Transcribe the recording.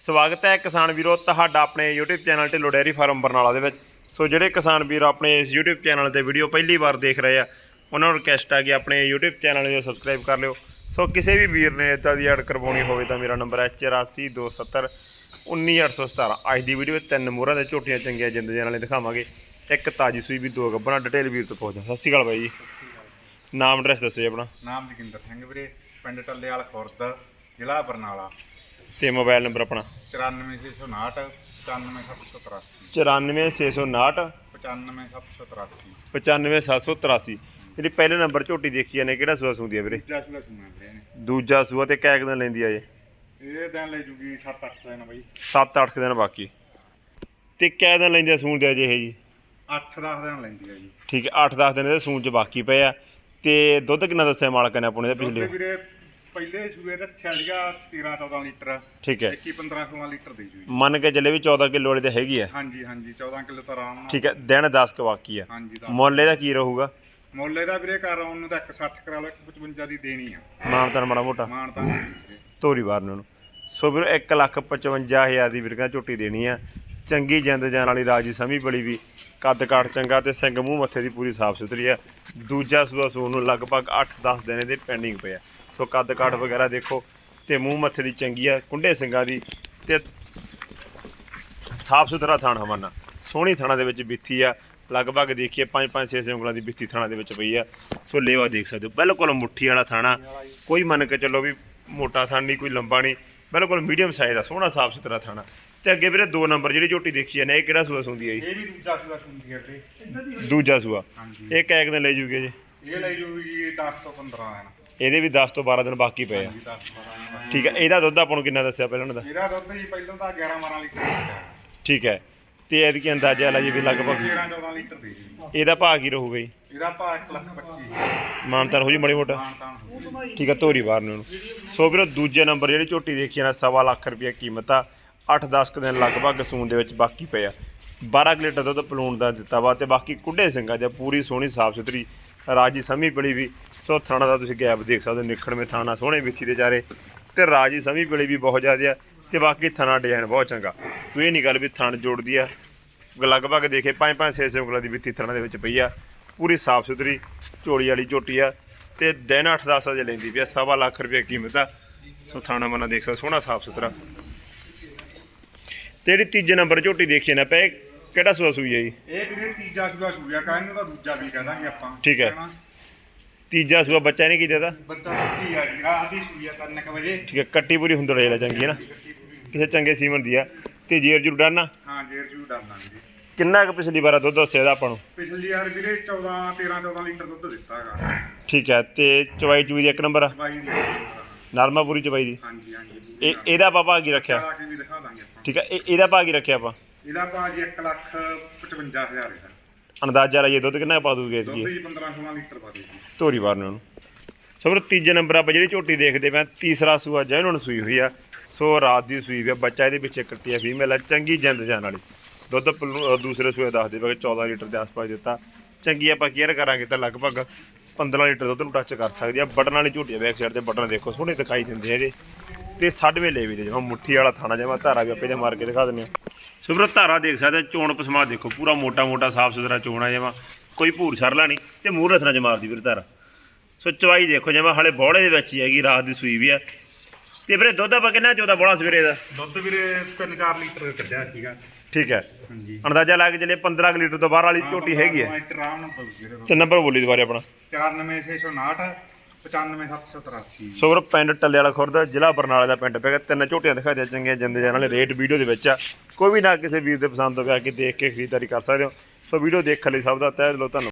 ਸਵਾਗਤ ਹੈ ਕਿਸਾਨ ਵੀਰੋ ਤੁਹਾਡਾ ਆਪਣੇ YouTube channel Dhillon dairy farm Barnala ਦੇ ਵਿੱਚ। ਸੋ ਜਿਹੜੇ ਕਿਸਾਨ ਵੀਰ ਆਪਣੇ ਇਸ YouTube ਚੈਨਲ ਤੇ ਵੀਡੀਓ ਪਹਿਲੀ ਵਾਰ ਦੇਖ ਰਹੇ ਆ, ਉਹਨਾਂ ਨੂੰ ਰਿਕਵੈਸਟ ਆ ਕਿ ਆਪਣੇ YouTube ਚੈਨਲ ਨੂੰ ਸਬਸਕ੍ਰਾਈਬ ਕਰ ਲਿਓ। ਸੋ ਕਿਸੇ ਵੀ ਵੀਰ ਨੇ ਇਦਾਂ ਦੀ ਐਡ ਕਰਵਾਉਣੀ ਹੋਵੇ ਤਾਂ ਮੇਰਾ ਨੰਬਰ ਹੈ 8427 19817 ਅੱਜ ਦੀ ਵੀਡੀਓ ਵਿੱਚ ਤਿੰਨ ਮੋਹਰਾਂ ਦੇ ਝੋਟੀਆਂ ਚੰਗੀਆਂ ਜ਼ਿੰਦਗੀਆਂ ਦੇ ਨਾਲੇ ਦਿਖਾਵਾਂਗੇ। ਇੱਕ ਤਾਜੀ ਸੂਈ ਵੀ ਦੋ ਗੱਬਣਾ ਡਿਟੇਲ ਵੀਰ ਤੋਂ ਪੁੱਛਦਾ। ਸਤਿ ਸ਼੍ਰੀ ਅਕਾਲ ਬਾਈ ਜੀ। ਨਾਮ ਐਡਰੈਸ ਦੱਸੋ ਜੀ ਆਪਣਾ। ਨਾਮ ਜਗਿੰਦਰ ਸਿੰਘ ਵੀਰੇ, ਪਿੰਡ ਟੱਲੇਵਾਲ ਖੁਰਦ, ਜ਼ਿਲ੍ਹਾ ਬਰਨਾਲਾ। ਤੇ ਮੋਬਾਈਲ ਨੰਬਰ ਆਪਣਾ? 94659 95783 94659 95783 95783 ਜਿਹੜੀ ਪਹਿਲੇ ਨੰਬਰ ਝੋਟੀ ਦੇਖੀ ਨੇ ਕਿਹੜਾ ਸੂਆ ਸੁੰਦੀ ਆ ਵੀਰੇ? ਦੂਜਾ ਸੂਆ ਸੁਣਾ ਵੀਰੇ ਨੇ ਦੂਜਾ ਸੂਆ ਤੇ ਕੈਕ ਦਿਨ ਲੈਂਦੀ ਆ ਜੇ ਇਹ ਦਿਨ ਲੈ ਜੂਗੀ 7-8 ਦਿਨ ਬਈ। 7-8 ਦਿਨ ਬਾਕੀ। ਤੇ ਕੈ ਦਿਨ ਲੈਂਦੇ ਆ ਸੂਣ ਦੇ ਅਜੇ ਇਹ ਜੀ? 8-10 ਦਿਨ ਲੈਂਦੀ ਹੈ ਜੀ। ਠੀਕ ਹੈ 8-10 ਦਿਨ ਇਹਦੇ ਸੂਣ ਚ ਬਾਕੀ ਪਏ ਆ। ਤੇ ਦੁੱਧ ਕਿੰਨਾ ਦੱਸਿਆ ਮਾਲਕ ਨੇ ਆਪਣੇ ਦਾ ਪਿਛਲੇ? ਵੀਰੇ ਪਹਿਲੇ ਸੂਏ ਰੱਖਿਆ ਸੀਗਾ 13-14 ਲੀਟਰ ਠੀਕ ਹੈ। 21-15 ਲੀਟਰ ਦੇ ਜੀ ਮੰਨ ਕੇ ਚੱਲੇ ਵੀ 14 ਕਿਲੋ ਵਾਲੀ ਤੇ ਹੈਗੀ ਆ ਹਾਂਜੀ ਹਾਂਜੀ 14 ਕਿਲੋ ਤਾਂ ਆਰਾਮ ਨਾਲ। ਠੀਕ ਹੈ ਦਿਨ 10 ਕ ਬਾਕੀ ਆ। ਹਾਂਜੀ ਦਾ ਮੁੱਲ ਇਹਦਾ ਕੀ ਰਹੂਗਾ? ਮੁੱਲ ਇਹਦਾ ਵੀਰੇ ਘਰ ਆਉਣ ਨੂੰ ਤਾਂ 160 ਕਰਾ ਲਓ 155 ਦੀ ਦੇਣੀ ਆ। ਮਾਨ ਤਾਂ ਮਾੜਾ ਮੋਟਾ। ਮਾਨ ਤਾਂ ਨਹੀਂ ਵੀਰੇ। ਤੋਰੀ ਵਾਰ ਨੂੰ। ਸੋ ਵੀਰ 155000 ਦੀ ਵੀਰਗਾ ਝੋਟੀ ਦੇਣੀ ਆ। ਚੰਗੀ ਜਿੰਦ ਜਾਨ ਵਾਲੀ ਰਾਜੀ ਸਮੀ ਬੜੀ ਵੀ। ਕੱਦ ਕਾਠ ਚੰਗਾ ਤੇ ਸਿੰਘ ਮੂੰਹ ਮੱਥੇ ਦੀ ਪੂਰੀ ਸਾਫ਼ ਸੁਥਰੀ ਆ। ਦੂਜਾ ਸੂਆ ਸੂਣ ਨੂੰ ਲਗਭਗ 8-10 ਦਿਨ ਇਹਦੇ ਪੈਂਡਿੰਗ ਪਿਆ ਸੋ ਕੱਦ ਕਾਠ ਵਗੈਰਾ ਦੇਖੋ ਤੇ ਮੂੰਹ ਮੱਥੇ ਦੀ ਚੰਗੀ ਆ ਕੁੰਡੇ ਸਿੰਘਾਂ ਦੀ ਤੇ ਸਾਫ਼ ਸੁਥਰਾ ਥਾਣ ਹਵਾਨਾ। ਸੋਹਣੀ ਥਾਣਾ ਦੇ ਵਿੱਚ ਬਿੱਥੀ ਆ ਲਗਭਗ ਦੇਖੀਏ 5-5 6 ਉਂਗਲਾਂ ਦੀ ਬਿੱਥੀ ਥਾਣਾ ਦੇ ਵਿੱਚ ਪਈ ਆ। ਸੋ ਲੇਵਾ ਦੇਖ ਸਕਦੇ ਹੋ ਬਿਲਕੁਲ ਮੁੱਠੀ ਵਾਲਾ ਥਾਣਾ। ਕੋਈ ਮੰਨ ਕੇ ਚੱਲੋ ਵੀ ਮੋਟਾ ਥਾਣ ਨਹੀਂ ਕੋਈ ਲੰਬਾ ਨਹੀਂ ਬਿਲਕੁਲ ਮੀਡੀਅਮ ਸਾਈਜ਼ ਦਾ ਸੋਹਣਾ ਸਾਫ਼ ਸੁਥਰਾ ਥਾਣਾ। ਤੇ ਅੱਗੇ ਵੀਰੇ ਦੋ ਨੰਬਰ ਜਿਹੜੀ ਝੋਟੀ ਦੇਖੀ ਜਾਂਦੇ ਇਹ ਕਿਹੜਾ ਸੂਆ ਸੁੰਦੀ ਆ ਜੀ? ਇਹ ਵੀ ਦੂਜਾ ਸੂਆ ਸੁਣਦੀ ਹੈ ਵੀਰੇ। ਦੂਜਾ ਸੂਆ। ਇਹ ਕੈਕ ਦਿਨ ਲੈ ਜੂਗੇ ਜੀ। ਇਹ ਲੈ ਜੂਗੀ ਜੀ 10 ਤੋਂ 15 ਦਿਨ। ਇਹਦੇ ਵੀ 10 ਤੋਂ 12 ਦਿਨ ਬਾਕੀ ਪਏ ਆ। ਜੀ 10 12 ਦਿਨ ਠੀਕ ਹੈ ਇਹਦਾ ਦੁੱਧ ਆਪਾਂ ਨੂੰ ਕਿੰਨਾ ਦੱਸਿਆ ਪਹਿਲਾਂ ਦਾ ਇਹਦਾ ਦੁੱਧ ਜੀ ਪਹਿਲਾਂ ਤਾਂ 11 12 ਲੀਟਰ ਦੱਸਿਆ। ਠੀਕ ਹੈ ਤੇ ਇਹਦੀ ਕੀ ਅੰਦਾਜ਼ਾ ਲਾ ਜੀ ਵੀ ਲਗਭਗ 13 14 ਲੀਟਰ ਦੇ ਜੀ। ਇਹਦਾ ਭਾਅ ਕੀ ਰਹੂਗਾ ਜੀ? ਇਹਦਾ ਭਾਅ 1 ਲੱਖ 25 ਮਾਨਤਾਨ ਹੋ ਜੀ ਮੜੀ ਮੋਟਾ? ਮਾਨਤਾਨ ਹੋ ਜੀ। ਠੀਕ ਹੈ ਧੋਰੀ ਬਾਰ ਨੂੰ ਸੋ ਵੀਰੋ ਦੂਜੇ ਨੰਬਰ ਜਿਹੜੀ ਝੋਟੀ ਦੇਖੀ ਨਾ ਸਵਾ ਲੱਖ ਰੁਪਏ ਕੀਮਤ ਆ। 8-10 ਕੁ ਦਿਨ ਲਗਭਗ ਸੂਣ ਦੇ ਵਿੱਚ ਬਾਕੀ ਪਏ ਆ। 12 ਕੁ ਲੀਟਰ ਦੁੱਧ ਪਲੂਣ ਦਾ ਦਿੱਤਾ ਵਾ ਤੇ ਬਾਕੀ ਕੁੱਡੇ ਸਿੰਘਾਂ ਜਾਂ ਪੂਰੀ ਸੋਹਣੀ ਸਾਫ਼ ਸੁਥਰੀ ਰਾਜੀ ਸਮੀ ਬੜੀ ਵੀ ਸੋ ਥਾਣਾ ਦਾ ਤੁਸੀਂ ਗੈਪ ਦੇਖ ਸਕਦੇ ਹੋ, ਨਿਖੜਵੇਂ ਥਾਣਾ, ਸੋਹਣੇ ਵਿੱਥੀ ਦੇ ਚਾਰੇ ਤੇ ਰਾਜੀ ਸਮੀ ਬੜੀ ਵੀ ਬਹੁਤ ਜ਼ਿਆਦਾ ਆ ਤੇ ਬਾਕੀ ਥਾਣਾ ਡਿਜ਼ਾਈਨ ਬਹੁਤ ਚੰਗਾ। ਤੂੰ ਇਹ ਨਹੀਂ ਗੱਲ ਵੀ ਥਣ ਜੋੜਦੀ ਆ। ਲਗਭਗ ਦੇਖੇ 5-5 6 ਉਂਗਲਾਂ ਦੀ ਵਿੱਤੀ ਥਾਣਾ ਦੇ ਵਿੱਚ ਪਈ ਆ। ਪੂਰੀ ਸਾਫ਼ ਸੁਥਰੀ ਝੋਲੀ ਵਾਲੀ ਝੋਟੀ ਆ ਤੇ ਦਿਨ 8-10 ਅਜੇ ਲੈਂਦੀ ਪਿਆ ਸਵਾ ਲੱਖ ਰੁਪਏ ਕੀਮਤ ਆ। ਸੋ ਥਾਣਾ ਮਨਾ ਦੇਖ ਸਕਦੇ ਸੋਹਣਾ ਸਾਫ਼ ਸੁਥਰਾ। ਤੇ ਜਿਹੜੀ ਤੀਜੇ ਨੰਬਰ ਝੋਟੀ ਦੇਖੀ ਨਾ ਪਏ ਕਿਹੜਾ ਸੂਆ ਸੂਈ ਹੈ ਜੀ? ਇਹ ਵੀਰੇ ਤੀਜਾ ਸੂਆ ਸੂਆ ਕਹਿੰਦੇ ਤਾਂ ਦੂਜਾ ਵੀ ਕਹਿ ਦਾਂਗੇ ਆਪਾਂ। ਠੀਕ ਹੈ। ਹਨਾ? ਤੀਜਾ ਸੂਆ ਬੱਚਾ ਇਹਨੇ ਕੀ ਦੇਦਾ ਬੱਚਾ ਕੀ ਆ ਜੀ ਰਾਤ ਦੀ ਸੂਈ ਆ 3 ਵਜੇ। ਠੀਕ ਹੈ ਕੱਟੀ ਪੂਰੀ ਹੁੰਦੜ ਜਿਹੜਾ ਚੰਗੀ ਹੈ ਨਾ? ਕਿਸੇ ਚੰਗੇ ਸੀਮਨ ਦੀ ਆ। ਤੇ ਜੇਰ ਜੂ ਡਾਨਾ ਹਾਂ ਜੇਰ ਜੂ ਡਰਨਾ ਜੀ। ਕਿੰਨਾ ਕੁ ਪਿਛਲੀ ਵਾਰ ਦੁੱਧ ਦੱਸਿਆ ਇਹਦਾ ਆਪਾਂ ਨੂੰ? ਪਿਛਲੀ ਵਾਰ ਵੀਰੇ 14 13 14 ਲੀਟਰ ਦੁੱਧ ਦਿੱਤਾ ਹੈਗਾ। ਠੀਕ ਹੈ ਤੇ ਚਵਾਈ ਚੂਈ ਦੀ ਇੱਕ ਨੰਬਰ ਆ? ਬਾਈ ਦੀ ਨਰਮਾ ਪੂਰੀ ਚਵਾਈ ਦੀ? ਹਾਂਜੀ ਹਾਂਜੀ। ਇਹ ਇਹਦਾ ਆਪਾਂ ਕੀ ਰੱਖਿਆ। ਚਲਾ ਕੇ ਵੀ ਦਿਖਾ ਦਾਂਗੇ ਆਪਾਂ। ਠੀਕ ਹੈ ਇਹ ਇਹਦਾ ਭਾਅ ਕੀ ਰੱਖਿਆ ਆਪਾਂ। ਇਹਦਾ ਭਾਅ ਜੀ 1 ਲੱਖ 55000 ਇਹਦਾ। ਅੰਦਾਜ਼ਾ ਲਾਈਏ ਦੁੱਧ ਕਿੰਨਾ ਪਾ ਦੂਗੇ ਦੁੱਧ ਇਸਕੀ ਜੀ 15 16 ਲੀਟਰ ਪਾ ਦੇ ਜੀ ਧੋਰੀ ਵਾਰ ਨੂੰ ਸਭ ਤੋਂ ਤੀਜੇ ਨੰਬਰ ਆਪਾਂ ਜਿਹੜੀ ਝੋਟੀ ਦੇਖਦੇ ਹਾਂ, ਤੀਸਰਾ ਸੂਆ ਜੈਨੂਨ ਨੂੰ ਸੂਈ ਹੋਈ ਆ। ਸੋ ਰਾਤ ਦੀ ਸੂਈ ਵੀ ਆ ਬੱਚਾ ਇਹਦੇ ਪਿੱਛੇ ਕੱਟੀ ਆ ਫੀਮੇਲ ਆ ਚੰਗੀ ਜਿੰਦ ਜਾਨ ਵਾਲੀ। ਦੁੱਧ ਪਲੂ- ਅਹ ਦੂਸਰੇ ਸੂਏ ਦੱਸਦੇ ਪਏ ਕਿ 14 ਲੀਟਰ ਦੇ ਆਸ-ਪਾਸ ਦਿੱਤਾ। ਚੰਗੀ ਆਪਾਂ ਕੇਅਰ ਕਰਾਂਗੇ ਤਾਂ ਲਗਭਗ 15 ਲੀਟਰ ਦੁੱਧ ਨੂੰ ਟੱਚ ਕਰ ਸਕਦੀ ਆ। ਬਟਨ ਵਾਲੀ ਝੋਟੀ ਆ ਬੈਕ ਸਾਈਡ ਤੇ ਬਟਨ ਦੇਖੋ ਸੋਹਣੇ ਦਿਖਾਈ ਦਿੰਦੇ ਆ ਇਹਦੇ। ਤੇ ਸਾਡਵੇਂ ਲੈ ਵੀ ਦੇ ਜਿਵੇਂ ਮੁੱਠੀ ਵਾਲਾ ਥਾਣਾ ਜਿਵੇਂ ਧਾਰਾ ਵੀ ਆਪੇ ਦੇ ਮਾਰ ਕੇ ਦਿਖਾ ਦਿੰਦੇ ਆ। ਸੋ ਵੀਰੋ ਧਾਰਾ ਦੇਖ ਸਕਦੇ ਚੋਣ ਪਸਮਾ ਦੇਖੋ ਪੂਰਾ ਮੋਟਾ ਮੋਟਾ ਸਾਫ਼ ਸੁਥਰਾ ਚੋਣ ਆ ਜਿਵੇਂ ਕੋਈ ਭੂਰ ਛਰਲਾ ਨਹੀਂ ਤੇ ਮੂੰਹ ਰਸਨਾ ਚ ਮਾਰਦੀ ਵੀਰ ਧਾਰਾ। ਸੋ ਚਵਾਈ ਦੇਖੋ ਜਿਵੇਂ ਹਾਲੇ ਬੋੜੇ ਦੇ ਵਿੱਚ ਹੀ ਹੈਗੀ ਰਾਤ ਦੀ ਸੂਈ ਵੀ ਆ। ਤੇ ਵੀਰੇ ਦੁੱਧ ਆਪਾਂ ਕਿੰਨਾ ਚੋਦਾ ਬੋਲਾ ਸਵੇਰੇ ਦਾ? ਦੁੱਧ ਵੀਰੇ 3-4 ਲੀਟਰ ਕੱਢਿਆ ਸੀਗਾ। ਠੀਕ ਹੈ। ਹਾਂਜੀ। ਅੰਦਾਜ਼ਾ ਲਾ ਕੇ ਚੱਲੇ 15 ਕੁ ਲੀਟਰ ਤੋਂ ਬਾਹਰ ਵਾਲੀ ਝੋਟੀ ਹੈਗੀ ਹੈ। ਤੇ ਨੰਬਰ ਬੋਲੀ ਦੁਬਾਰੇ ਆਪਣਾ। 94659 95783 ਸੋ ਪਿੰਡ ਟੱਲੇ ਵਾਲਾ ਖੁਰਦ, ਜ਼ਿਲ੍ਹਾ ਬਰਨਾਲੇ ਦਾ ਪਿੰਡ ਪੈਗਾ ਤਿੰਨ ਝੋਟੀਆਂ ਦਿਖਾ ਦਿਆ ਚੰਗੀਆਂ ਜਾਂਦੇ ਜਾਣ ਵਾਲੇ ਰੇਟ ਵੀਡੀਓ ਦੇ ਵਿੱਚ ਆ। ਕੋਈ ਵੀ ਨਾ ਕਿਸੇ ਵੀਰ ਦੇ ਪਸੰਦ ਹੋਵੇ ਆ ਕੇ ਦੇਖ ਕੇ ਖਰੀਦਦਾਰੀ ਕਰ ਸਕਦੇ ਹੋ। ਸੋ ਵੀਡੀਓ ਦੇਖਣ ਲਈ ਸਭ ਦਾ ਤਹਿ ਦਿਲੋਂ ਧੰਨਵਾਦ।